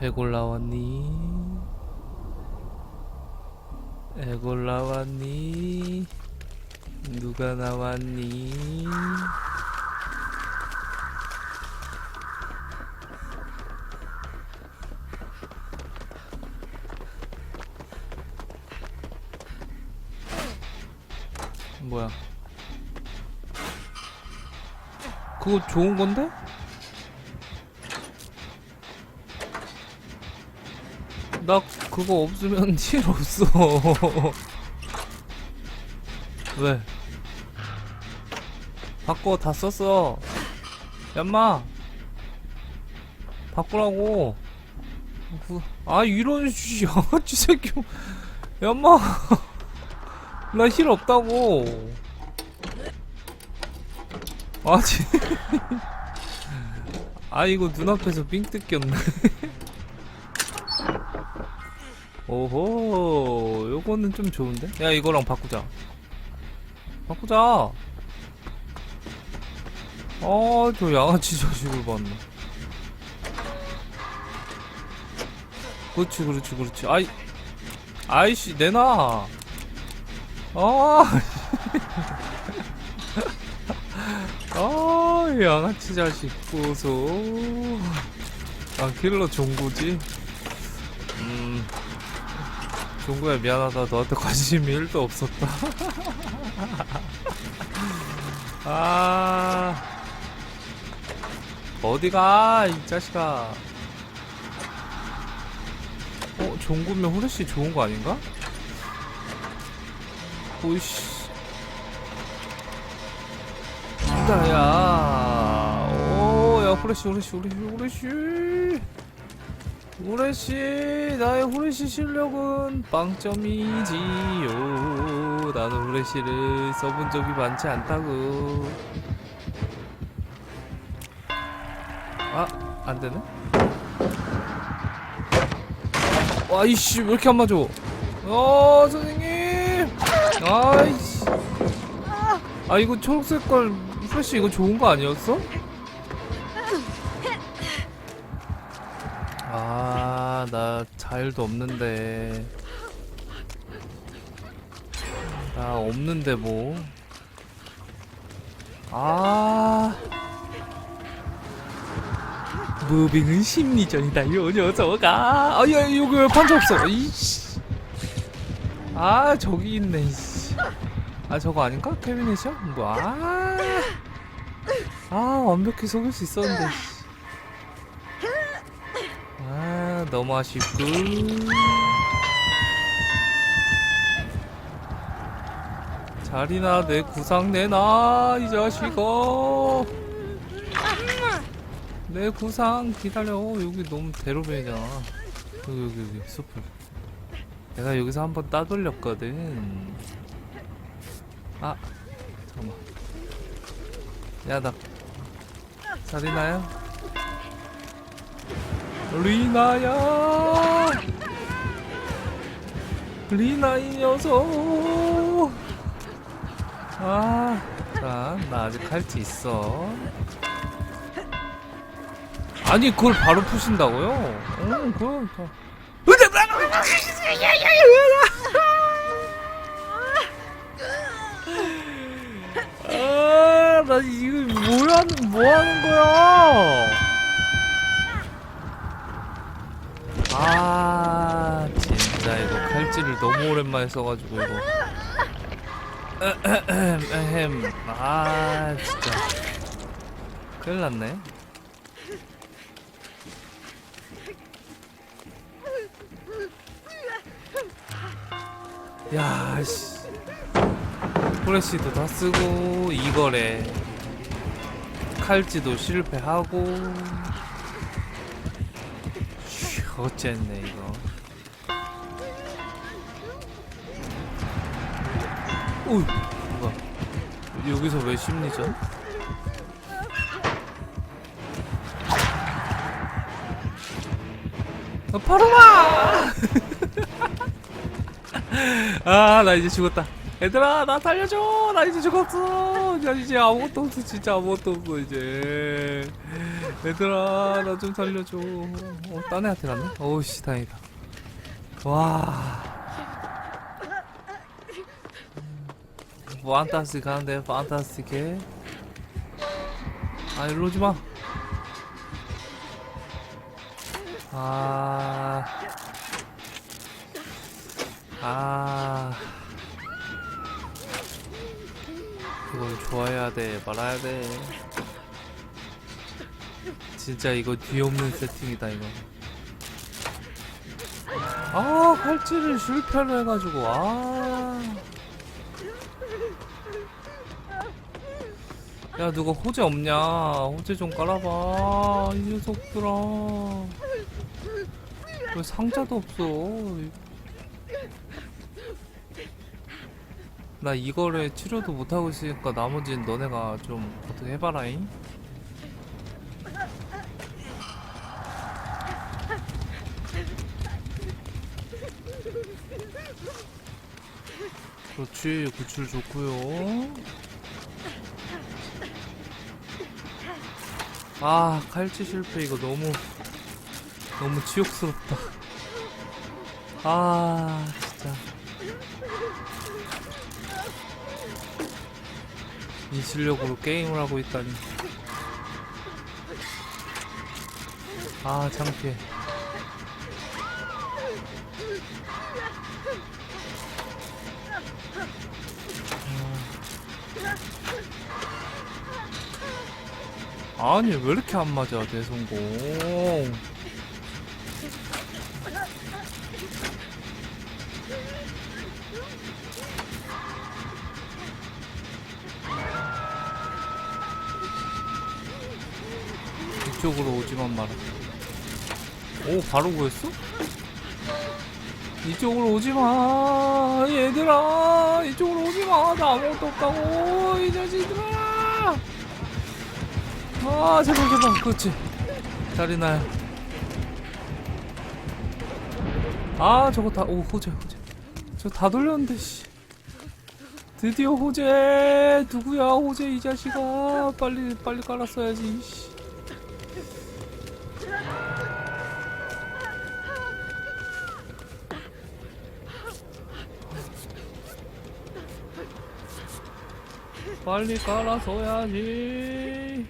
해골 나왔니? 누가 나왔니? 뭐야? 그거 좋은 건데? 나 그거 없으면 힐 없어. 왜? 바꿔 다 썼어. 얌마. 바꾸라고. 그- 아 이런 씨 양아치 새끼. 얌마. 나 힐 없다고. 아니. 아 이거 눈앞에서 삥 뜯겼네. 오호 요거는 좀 좋은데? 야 이거랑 바꾸자 바꾸자 아저 양아치 자식을 봤네 그렇지 그렇지 그렇지 아이 아이씨 내놔 아 아, 양아치 자식 고소. 아, 킬러 종구지? 음, 종구야, 미안하다. 너한테 관심이 1도 없었다. 아, 어디가, 이 자식아. 어, 종구면 후레쉬 좋은 거 아닌가? 오이씨. 야야 오야 후레쉬 후레쉬 후레쉬 후레쉬 후레쉬 나의 후레쉬 실력은 빵점이지요. 나는 후레쉬를 써본 적이 많지 않다고. 아 안되네? 와 이씨 왜 이렇게 안 맞아? 어 선생님! 아이씨. 아 이거 초록색깔 프레쉬 이거 좋은 거 아니었어? 나 자일도 없는데. 나 없는데 뭐. 아. 무빙은 심리전이다, 요 녀석아. 아, 야, 왜 판자 없어? 이씨. 아, 저기 있네, 이씨. 아 저거 아닌가? 캐비넷이야? 뭐 아, 아 완벽히 속일 수 있었는데 아 너무 아쉽고. 자리나 내 구상 내놔 이 자식아. 내 구상 기다려. 여기 너무 대로변이잖아. 여기 여기 여기 숲을. 내가 여기서 한번 따돌렸거든. 아 잠깐만. 야나 자리나야 리나야 리나 이 녀석 아자나 아직 칼치 있어 아니 그걸 바로 푸신다고요? 응 그럼 다 아, 나 이거 뭐 하는, 뭐 하는 거야? 아, 진짜 이거 칼질을 너무 오랜만에 써가지고 이거. 아, 진짜. 큰일 났네. 야, 씨. 프레시도 다 쓰고 이거래 칼지도 실패하고 휴, 어쨌네 이거 오이 뭐야 여기서 왜 심리전? 아, 와! 아, 나 이제 죽었다. 얘들아, 나 살려줘! 나 이제 죽었어! 야 이제 아무것도 없어 진짜 아무것도 없어 이제 얘들아 나 좀 살려줘 어, 딴 애한테 갔네? 어우씨 다행이다 와 판타스틱한데 판타스틱해 아 일로 오지마 아 아. 이걸 좋아해야 돼, 말아야 돼. 진짜 이거 뒤 없는 세팅이다, 이거. 아, 칼질을 실패를 해가지고, 아. 야, 누가 호재 없냐? 호재 좀 깔아봐. 이 녀석들아. 왜 상자도 없어? 나 이거를 치료도 못하고 있으니까 나머지는 너네가 좀 어떻게 해봐라잉 그렇지. 구출 좋고요. 아 칼치 실패. 이거 너무 너무 치욕스럽다. 아 진짜. 이 실력으로 게임을 하고 있다니. 아, 창피해. 아. 아니, 왜 이렇게 안 맞아, 대성공. 이쪽으로 오지만 마라. 오, 바로 구했어? 이쪽으로 오지 마, 얘들아. 이쪽으로 오지 마. 나 아무것도 없다고, 이 자식들아. 아, 제발, 제발. 그렇지. 자리나야. 아, 저거 다, 오, 호재, 호재. 저 다 돌렸는데, 씨. 드디어 호재. 누구야, 호재, 이 자식아. 빨리, 빨리 깔았어야지, 씨. 빨리 깔아서야지.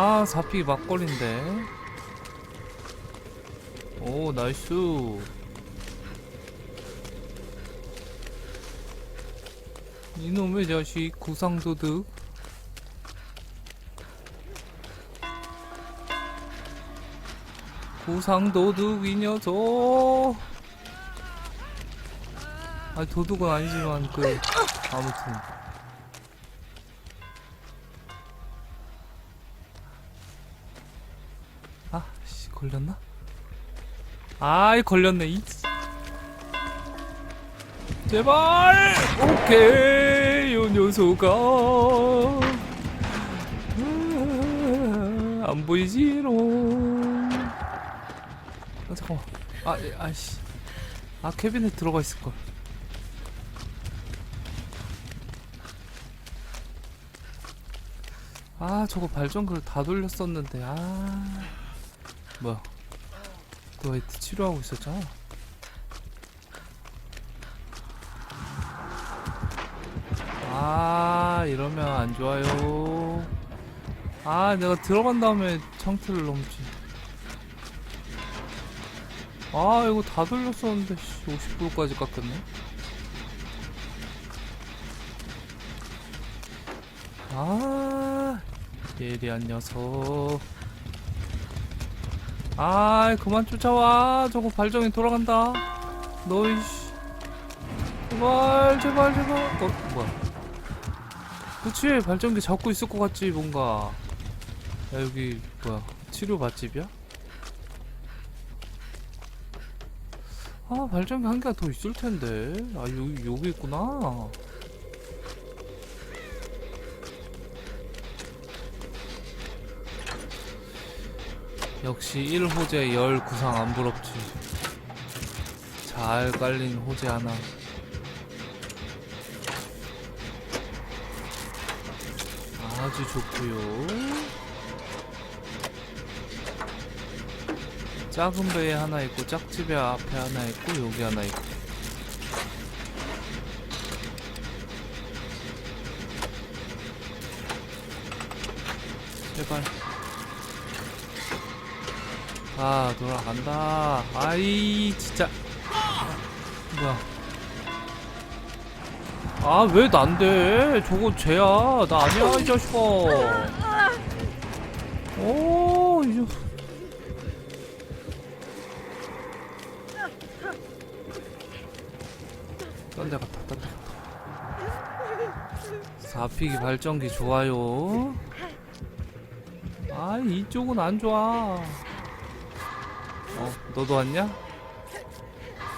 아, 사피 막걸리인데. 오, 나이스. 이놈의 자식 구상도둑. 구상도둑 이 녀석. 아 도둑은 아니지만 그 아무튼. 걸렸나? 아이 걸렸네 이. 제발! 오케이 요 녀석아. 아, 안 보이지롱 아 잠깐만. 아 예, 아씨. 아 캐비넷 들어가 있을걸. 아 저거 발전기를 다 돌렸었는데 아 뭐야? 너 하여튼 치료하고 있었잖아. 아 이러면 안 좋아요. 아 내가 들어간 다음에 창틀을 넘지. 아 이거 다 돌렸었는데 50%까지 깎였네. 아 예리한 녀석 아 그만 쫓아와. 저거 발정이 돌아간다. 너이씨. 제발 제발 제발. 어 뭐야? 그치? 발전기 잡고 있을 것 같지 뭔가. 야 여기 뭐야? 치료 맛집이야? 아 발전기 한 개가 더 있을 텐데. 아 여기 여기 있구나 역시 1호제 열 구상 안 부럽지. 잘 깔린 호제 하나. 아주 좋고요. 작은 배에 하나 있고 짝집에 앞에 하나 있고 여기 하나 있고 제발 아 돌아간다. 아이 진짜. 뭐야? 아 왜 난데? 저거 쟤야. 나 아니야 이 자식아. 오 이제 딴데 갔다 딴데 갔다. 4피기 발전기 좋아요. 아 이쪽은 안 좋아 어 너도 왔냐?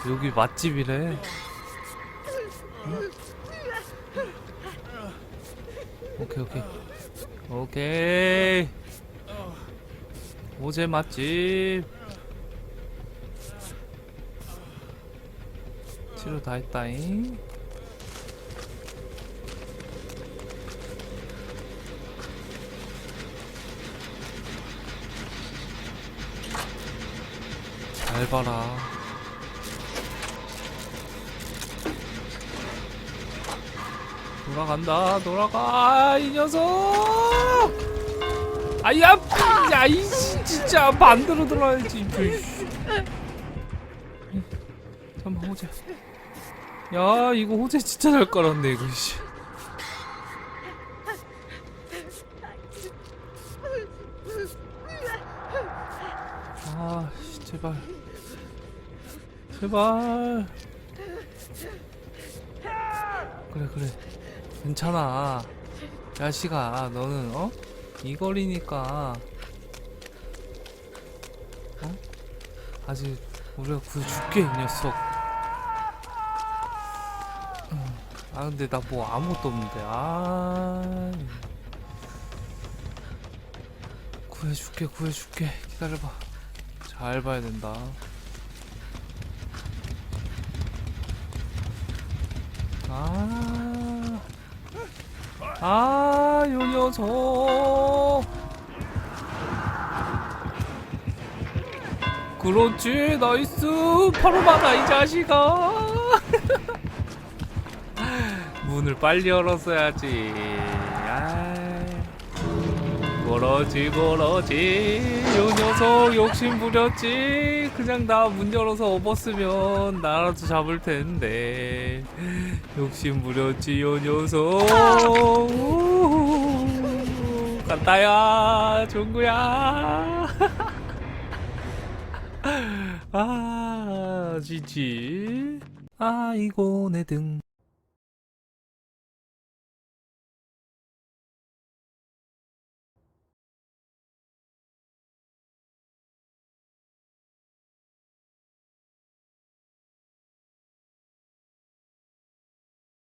여기 맛집이래. 응? 오케이 오케이. 오케이. 오제 맛집. 치료 다 했다잉 잘 봐라 돌아간다 돌아가 이 녀석 아야 야이 진짜 반대로 돌아야지. 잠깐만 호재 야 이거 호재 진짜 잘 깔았네 이거 씨. 아 씨, 제발 제발. 그래 그래. 괜찮아. 야식아 너는 어? 이 거리니까. 어? 아직 우리가 구해줄게 이 녀석. 음, 아 근데 나 뭐 아무것도 없는데. 아. 구해줄게 구해줄게. 기다려봐. 잘 봐야 된다 아, 아, 요 녀석. 그렇지, 나이스. 바로 받아, 이 자식아. 문을 빨리 열었어야지. 그렇지, 그렇지. 요 녀석 욕심 부렸지. 그냥 나 문 열어서 업었으면 나라도 잡을 텐데. 욕심 부렸지, 요 녀석. 간다야, 종구야. 아, 지지. 아이고, 내 등.